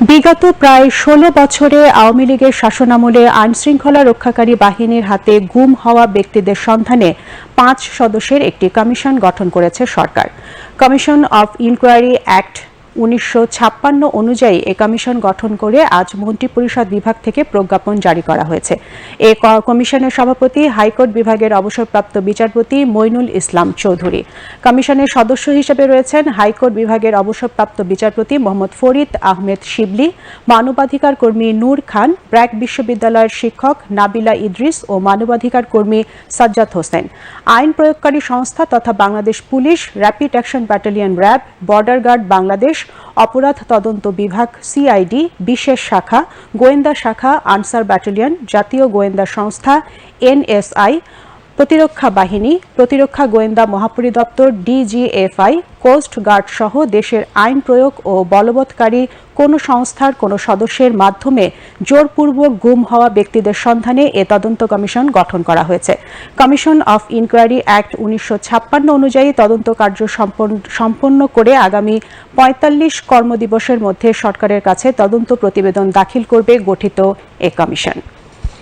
বিগত প্রায় ষোলো বছরে আওয়ামী লীগের শাসনামলে আইনশৃঙ্খলা রক্ষাকারী বাহিনীর হাতে গুম হওয়া ব্যক্তিদের সন্ধানে পাঁচ সদস্যের একটি কমিশন গঠন করেছে সরকার। কমিশন অফ ইনকোয়ারি অ্যাক্ট উনিশশো ছাপ্পান্ন অনুযায়ী এ কমিশন গঠন করে আজ মন্ত্রিপরিষদ বিভাগ থেকে প্রজ্ঞাপন জারি করা হয়েছে। এ কমিশনের সভাপতি, হাইকোর্ট বিভাগের অবসরপ্রাপ্ত বিচারপতি মইনুল ইসলাম চৌধুরী। কমিশনের সদস্য হিসেবে রয়েছেন হাইকোর্ট বিভাগের অবসরপ্রাপ্ত বিচারপতি মোহাম্মদ ফরিদ আহমেদ শিবলি, মানবাধিকার কর্মী নূর খান, ব্র্যাক বিশ্ববিদ্যালয়ের শিক্ষক নাবিলা ইদ্রিস ও মানবাধিকার কর্মী সাজ্জাদ হোসেন। আইন প্রয়োগকারী সংস্থা তথা Bangladesh police, rapid action battalion RAB, border guard Bangladesh অপরাধ তদন্ত বিভাগ সিআইডি বিশেষ শাখা গোয়েন্দা শাখা আনসার ব্যাটালিয়ন জাতীয় গোয়েন্দা সংস্থা এনএসআই প্রতিরক্ষা বাহিনী, প্রতিরক্ষা গোয়েন্দা মহাপরিদপ্তর ডিজিএফআই, কোস্ট গার্ড সহ দেশের আইন প্রয়োগ ও বলবৎকারী কোনো সংস্থার কোনো সদস্যের মাধ্যমে জোরপূর্বক গুম হওয়া ব্যক্তিদের সন্ধানে এ তদন্ত কমিশন গঠন করা হয়েছে। কমিশন অফ ইনকোয়ারি অ্যাক্ট উনিশশো ছাপ্পান্ন অনুযায়ী তদন্ত কার্য সম্পন্ন- করে আগামী পঁয়তাল্লিশ কর্মদিবসের মধ্যে সরকারের কাছে তদন্ত প্রতিবেদন দাখিল করবে গঠিত এ কমিশন।